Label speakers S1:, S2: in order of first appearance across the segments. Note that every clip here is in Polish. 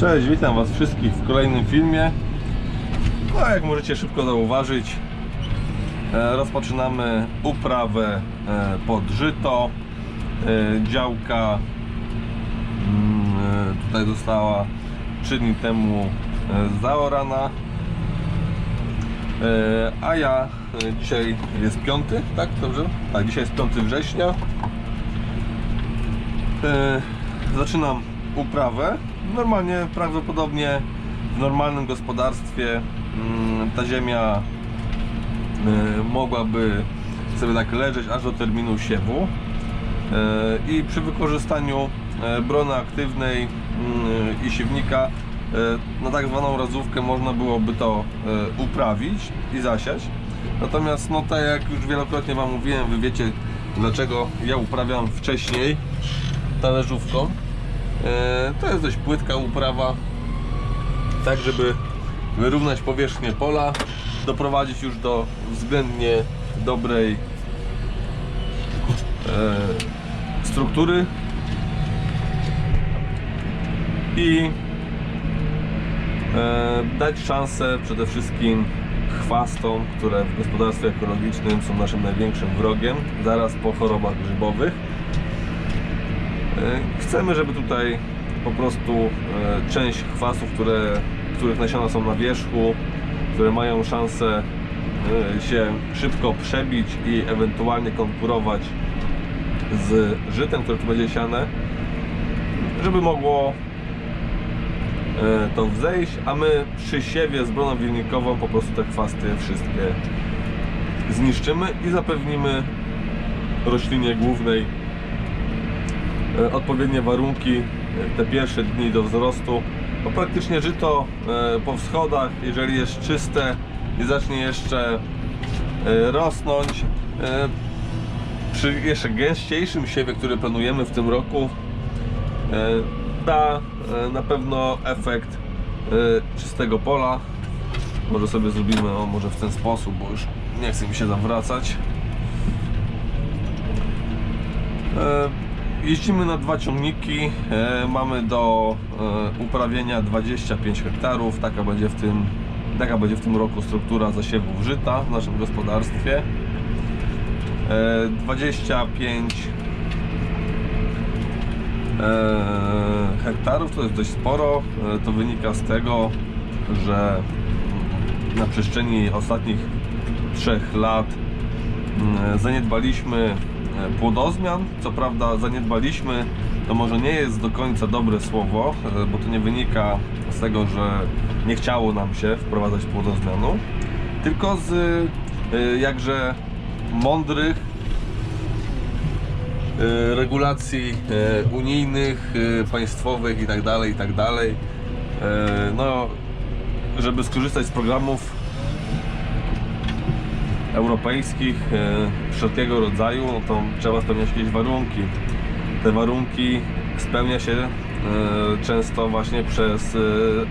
S1: Cześć, witam Was wszystkich w kolejnym filmie. No, jak możecie szybko zauważyć, e, rozpoczynamy uprawę e, pod żyto. E, Działka mm, tutaj została 3 dni temu zaorana. A ja dzisiaj jest piąty, tak? Dobrze? Tak, dzisiaj jest 5 września. Zaczynam uprawę. Normalnie, prawdopodobnie w normalnym gospodarstwie mm, ta ziemia e, mogłaby sobie tak leżeć aż do terminu siewu. E, I przy wykorzystaniu e, brony aktywnej i siewnika na tak zwaną razówkę można byłoby to uprawić i zasiać. Natomiast no tak jak już wielokrotnie Wam mówiłem, Wy wiecie dlaczego ja uprawiam wcześniej talerzówką. E, To jest dość płytka uprawa, tak żeby wyrównać powierzchnię pola, doprowadzić już do względnie dobrej e, struktury i e, dać szansę przede wszystkim chwastom, które w gospodarstwie ekologicznym są naszym największym wrogiem, zaraz po chorobach grzybowych. E, Chcemy, żeby tutaj po prostu e, część chwastów, które, których nasiona są na wierzchu, które mają szansę e, się szybko przebić i ewentualnie konkurować z żytem, które tu będzie siane, żeby mogło to wzejść, a my przy siewie z broną wilnikową po prostu te chwasty wszystkie zniszczymy i zapewnimy roślinie głównej odpowiednie warunki e, te pierwsze dni do wzrostu. Bo praktycznie żyto e, po wschodach, jeżeli jest czyste i zacznie jeszcze e, rosnąć, e, przy jeszcze gęściejszym siewie, który planujemy w tym roku, e, da e, na pewno efekt e, czystego pola. Może sobie zrobimy o, może w ten sposób, bo już nie chce mi się zawracać. Jeździmy na dwa ciągniki, e, mamy do e, uprawienia 25 hektarów, taka będzie w tym, taka będzie w tym roku struktura zasiewów żyta w naszym gospodarstwie. E, 25 e, hektarów to jest dość sporo, to wynika z tego, że na przestrzeni ostatnich trzech lat mm, zaniedbaliśmy płodozmian. Co prawda zaniedbaliśmy, to może nie jest do końca dobre słowo, e, bo to nie wynika z tego, że nie chciało nam się wprowadzać płodozmianu, tylko z e, jakże mądrych e, regulacji e, unijnych, e, państwowych i tak dalej, i tak. E, No, żeby skorzystać z programów europejskich e, wszelkiego rodzaju, no to trzeba spełniać jakieś warunki. Te warunki spełnia się e, często właśnie przez e,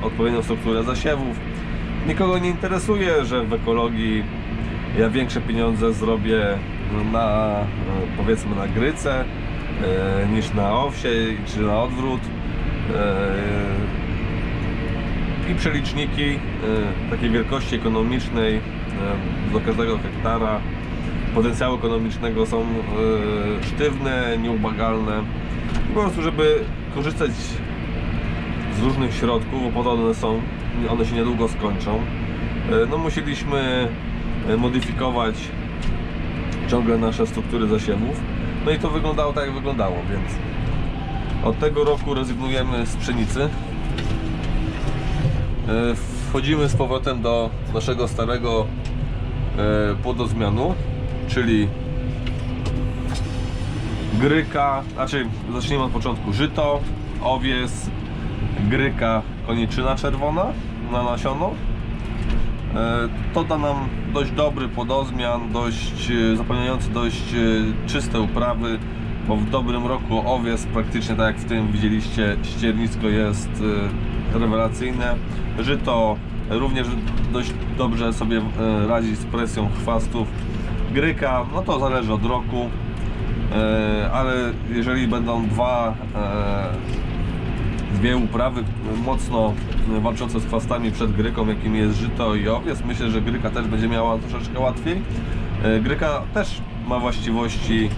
S1: odpowiednią strukturę zasiewów. Nikogo nie interesuje, że w ekologii ja większe pieniądze zrobię na powiedzmy na gryce niż na owsie czy na odwrót. I przeliczniki takiej wielkości ekonomicznej do każdego hektara potencjału ekonomicznego są e, sztywne, nieubagalne. I po prostu, żeby korzystać z różnych środków, bo potem one są, one się niedługo skończą, e, no musieliśmy e, modyfikować ciągle nasze struktury zasiewów. No i to wyglądało tak, jak wyglądało, więc od tego roku rezygnujemy z pszenicy. Wchodzimy z powrotem do naszego starego płodozmianu, czyli gryka, znaczy zacznijmy od początku, żyto, owies, gryka, koniczyna czerwona na nasiono. E, To da nam dość dobry płodozmian, dość e, zapewniający dość e, czyste uprawy, bo w dobrym roku owies praktycznie tak jak w tym widzieliście ściernisko jest e, rewelacyjne. Żyto również dość dobrze sobie e, radzi z presją chwastów. Gryka, no to zależy od roku, e, ale jeżeli będą dwa e, dwie uprawy mocno walczące z chwastami przed gryką, jakim jest żyto i owiec. Myślę, że gryka też będzie miała troszeczkę łatwiej. Gryka też ma właściwości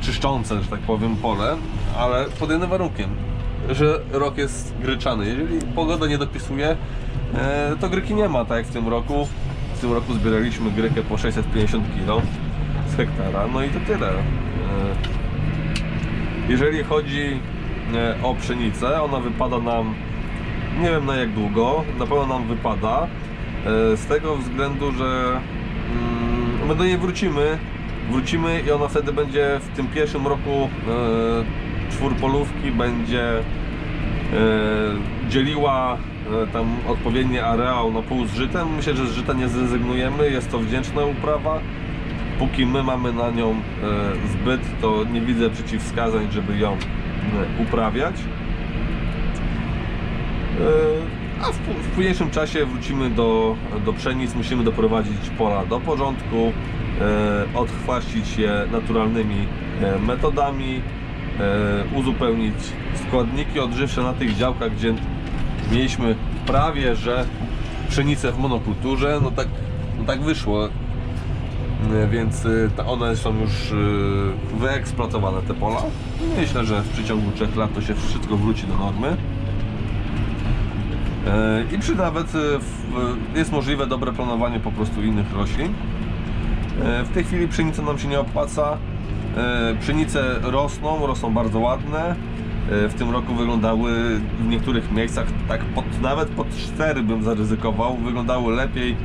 S1: czyszczące, że tak powiem, pole, ale pod jednym warunkiem, że rok jest gryczany. Jeżeli pogoda nie dopisuje, e, to gryki nie ma, tak jak w tym roku. W tym roku zbieraliśmy grykę po 650 kg z hektara, no i to tyle. E, jeżeli chodzi e, o pszenicę, ona wypada nam nie wiem na jak długo, na pewno nam wypada z tego względu, że mm, my do niej wrócimy, wrócimy i ona wtedy będzie w tym pierwszym roku czwórpolówki będzie e, dzieliła e, tam odpowiedni areał na pół z żytem. Myślę, że z żyta nie zrezygnujemy, jest to wdzięczna uprawa. Póki my mamy na nią e, zbyt, to nie widzę przeciwwskazań, żeby ją e, uprawiać. E, A w, w późniejszym czasie wrócimy do, do pszenic, musimy doprowadzić pola do porządku, e, odchwaścić je naturalnymi e, metodami, uzupełnić składniki odżywcze na tych działkach, gdzie mieliśmy prawie, że pszenicę w monokulturze, no tak, no tak wyszło. E, Więc e, one są już e, wyeksploatowane te pola. Myślę, że w przeciągu 3 lat to się wszystko wróci do normy. E, I przy nawet e, jest możliwe dobre planowanie po prostu innych roślin. E, W tej chwili pszenica nam się nie opłaca. E, Pszenice rosną, rosną bardzo ładne. E, W tym roku wyglądały w niektórych miejscach tak pod, nawet pod 4 bym zaryzykował. Wyglądały lepiej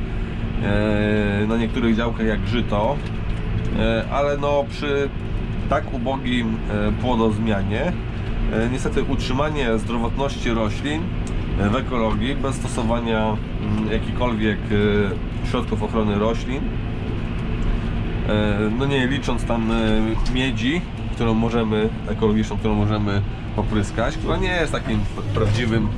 S1: e, na niektórych działkach jak żyto. Ale no przy tak ubogim płodozmianie niestety utrzymanie zdrowotności roślin w ekologii bez stosowania mm, jakichkolwiek środków ochrony roślin no nie licząc tam e, miedzi, którą możemy, ekologiczną, którą możemy popryskać, która nie jest takim prawdziwym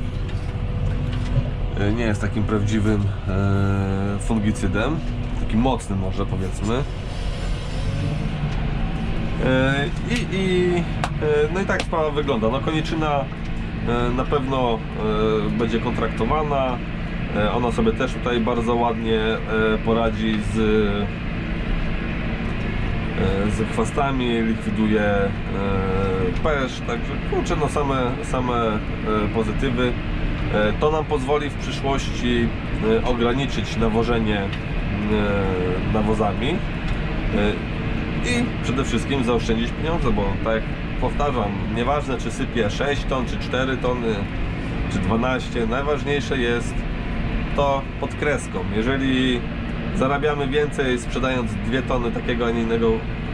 S1: e, nie jest takim prawdziwym e, fungicydem, takim mocnym może powiedzmy. E, I, i, e, no i tak sprawa wygląda. No koniczyna e, na pewno e, będzie kontraktowana. E, Ona sobie też tutaj bardzo ładnie e, poradzi z e, z chwastami, likwiduje e, pesz, także kurczę, no same, same e, pozytywy. E, To nam pozwoli w przyszłości ograniczyć nawożenie nawozami i przede wszystkim zaoszczędzić pieniądze, bo tak jak powtarzam, nieważne czy sypie 6 ton, czy 4 tony, czy 12, najważniejsze jest to pod kreską. Jeżeli zarabiamy więcej sprzedając 2 tony takiego, a nie innego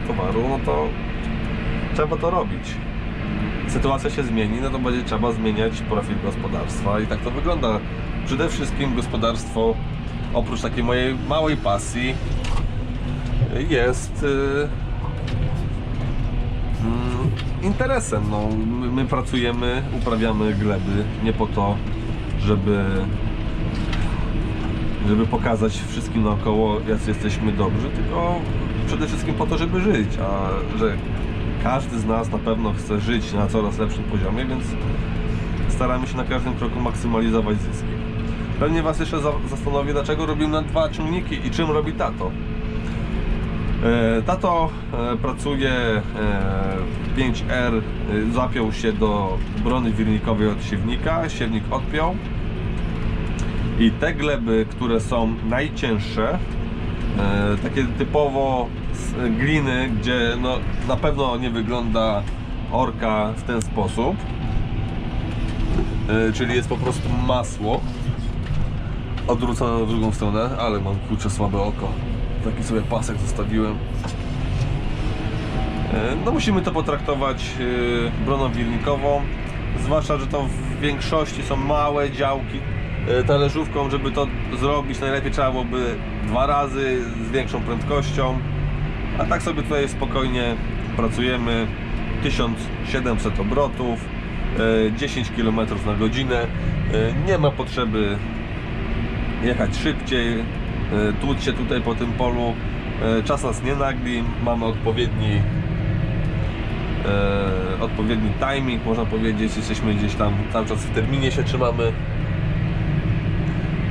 S1: towaru, no to trzeba to robić. Sytuacja się zmieni, no to będzie trzeba zmieniać profil gospodarstwa i tak to wygląda. Przede wszystkim gospodarstwo, oprócz takiej mojej małej pasji, jest y, mm, interesem. No, my, my pracujemy, uprawiamy gleby nie po to, żeby żeby pokazać wszystkim naokoło, jacy jesteśmy dobrzy, tylko przede wszystkim po to, żeby żyć, a że każdy z nas na pewno chce żyć na coraz lepszym poziomie, więc staramy się na każdym kroku maksymalizować zyski. Pewnie Was jeszcze za- zastanowi, dlaczego robimy dwa ciągniki i czym robi tato. E, Tato e, pracuje e, 5R, e, zapiął się do brony wirnikowej od siewnika, siewnik odpiął i te gleby, które są najcięższe, e, takie typowo gliny, gdzie no, na pewno nie wygląda orka w ten sposób, e, czyli jest po prostu masło odwrócone na drugą stronę, ale mam kurczę słabe oko. Taki sobie pasek zostawiłem. E, No musimy to potraktować broną wirnikową, zwłaszcza, że to w większości są małe działki. E, Talerzówką, żeby to zrobić, najlepiej trzeba byłoby dwa razy z większą prędkością. A tak sobie tutaj spokojnie pracujemy. 1700 obrotów, e, 10 km na godzinę. E, Nie ma potrzeby jechać szybciej, e, tłuc się tutaj po tym polu. E, Czas nas nie nagli, mamy odpowiedni e, odpowiedni timing, można powiedzieć, jesteśmy gdzieś tam cały czas w terminie się trzymamy.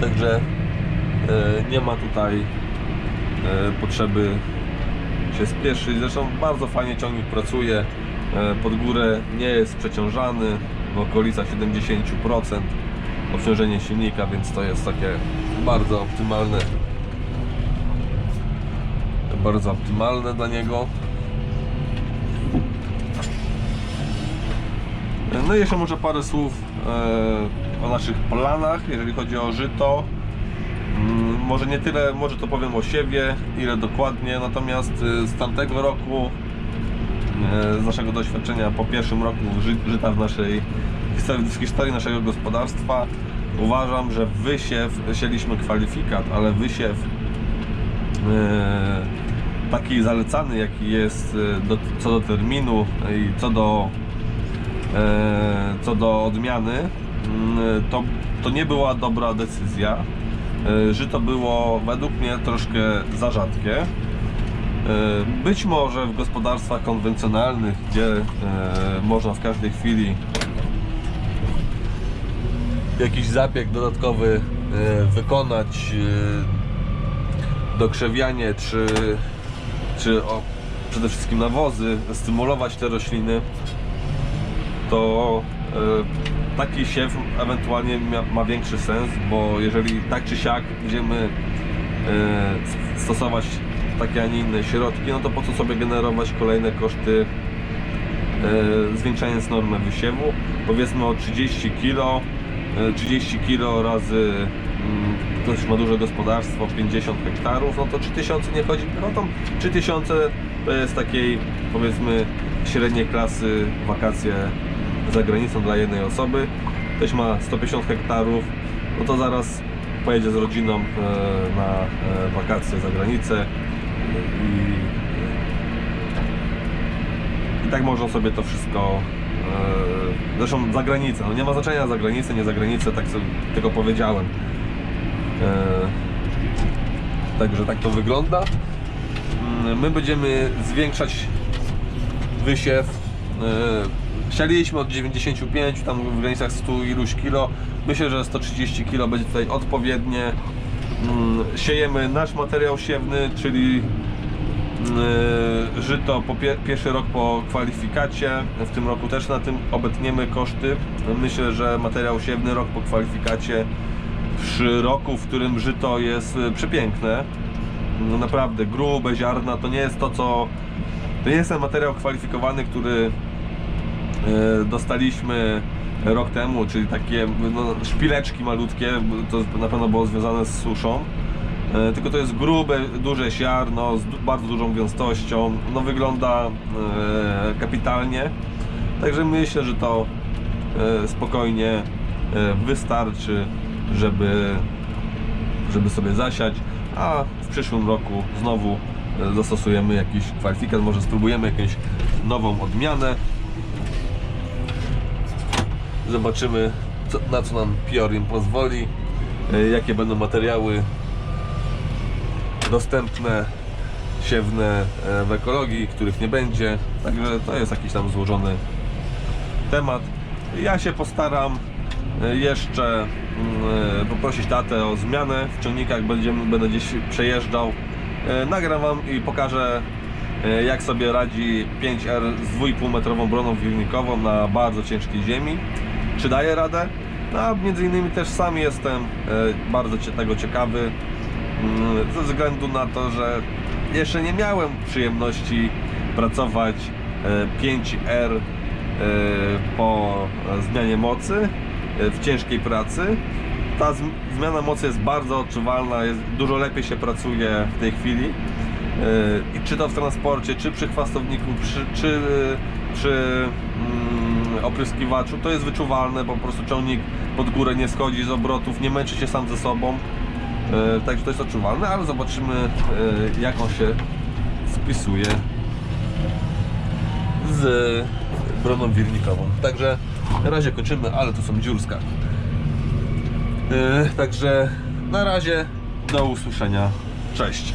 S1: Także e, nie ma tutaj e, potrzeby się spieszyć. Zresztą bardzo fajnie ciągnik pracuje. E, Pod górę nie jest przeciążany w okolicach 70% obciążenie silnika, więc to jest takie bardzo optymalne. Bardzo optymalne dla niego. No i jeszcze może parę słów o naszych planach, jeżeli chodzi o żyto. Mm, Może nie tyle, może to powiem o siewie, ile dokładnie, natomiast y, z tamtego roku, y, z naszego doświadczenia po pierwszym roku ży, żyta w naszej w historii naszego gospodarstwa, uważam, że wysiew, sieliśmy kwalifikat, ale wysiew y, taki zalecany, jaki jest co do terminu i co do co do odmiany, to, to nie była dobra decyzja. E, Żyto było według mnie troszkę za rzadkie. E, Być może w gospodarstwach konwencjonalnych, gdzie e, można w każdej chwili jakiś zabieg dodatkowy wykonać, dokrzewianie czy, czy o, przede wszystkim nawozy, stymulować te rośliny, to taki siew ewentualnie ma większy sens, bo jeżeli tak czy siak będziemy e, stosować takie, a nie inne środki, no to po co sobie generować kolejne koszty e, zwiększając normę wysiewu, powiedzmy o 30 kg, e, 30 kg razy mm, ktoś ma duże gospodarstwo, 50 hektarów, no to 3000 nie chodzi. Piechotą, 3000 to jest takiej powiedzmy średniej klasy wakacje za granicą dla jednej osoby. Ktoś ma 150 hektarów, no to zaraz pojedzie z rodziną e, na e, wakacje za granicę i i tak można sobie to wszystko. e, Zresztą za granicę. No nie ma znaczenia za granicę, nie za granicę, tak sobie tylko powiedziałem. E, Także tak to wygląda. Mm, My będziemy zwiększać wysiew. Sialiśmy od 95, tam w granicach 100 iluś kilo. Myślę, że 130 kilo będzie tutaj odpowiednie. Mm, Siejemy nasz materiał siewny, czyli Yy, żyto po pie pierwszy rok po kwalifikacie. W tym roku też na tym obetniemy koszty. Myślę, że materiał siewny rok po kwalifikacie przy roku, w którym żyto jest y, przepiękne. No naprawdę grube ziarna to nie jest to co to nie jest ten materiał kwalifikowany, który dostaliśmy rok temu, czyli takie no, szpileczki malutkie, to na pewno było związane z suszą. E, Tylko to jest grube, duże ziarno z bardzo dużą gęstością. No wygląda e, kapitalnie. Także myślę, że to e, spokojnie e, wystarczy, żeby, żeby sobie zasiać. A w przyszłym roku znowu e, zastosujemy jakiś kwalifikat, może spróbujemy jakąś nową odmianę. Zobaczymy, co, na co nam Piorim pozwoli, e, jakie będą materiały dostępne, siewne e, w ekologii, których nie będzie. Także to jest jakiś tam złożony temat. Ja się postaram e, jeszcze mm, poprosić tatę o zmianę w ciągnikach, będziemy, będę gdzieś przejeżdżał. Nagram wam i pokażę jak sobie radzi 5R z 2,5 metrową broną wilnikową na bardzo ciężkiej ziemi. Czy daje radę? No, między innymi też sam jestem e, bardzo tego ciekawy mm, ze względu na to, że jeszcze nie miałem przyjemności pracować e, 5R e, po zmianie mocy e, w ciężkiej pracy. Ta zm- zmiana mocy jest bardzo odczuwalna, jest, dużo lepiej się pracuje w tej chwili. E, I czy to w transporcie, czy przy chwastowniku, przy, czy przy mm, opryskiwaczu, to jest wyczuwalne, bo po prostu ciągnik pod górę nie schodzi z obrotów, nie męczy się sam ze sobą. E, Także to jest odczuwalne, ale zobaczymy e, jak on się spisuje z broną wirnikową. Także na razie kończymy, ale tu są dziurska. E, Także na razie do usłyszenia. Cześć.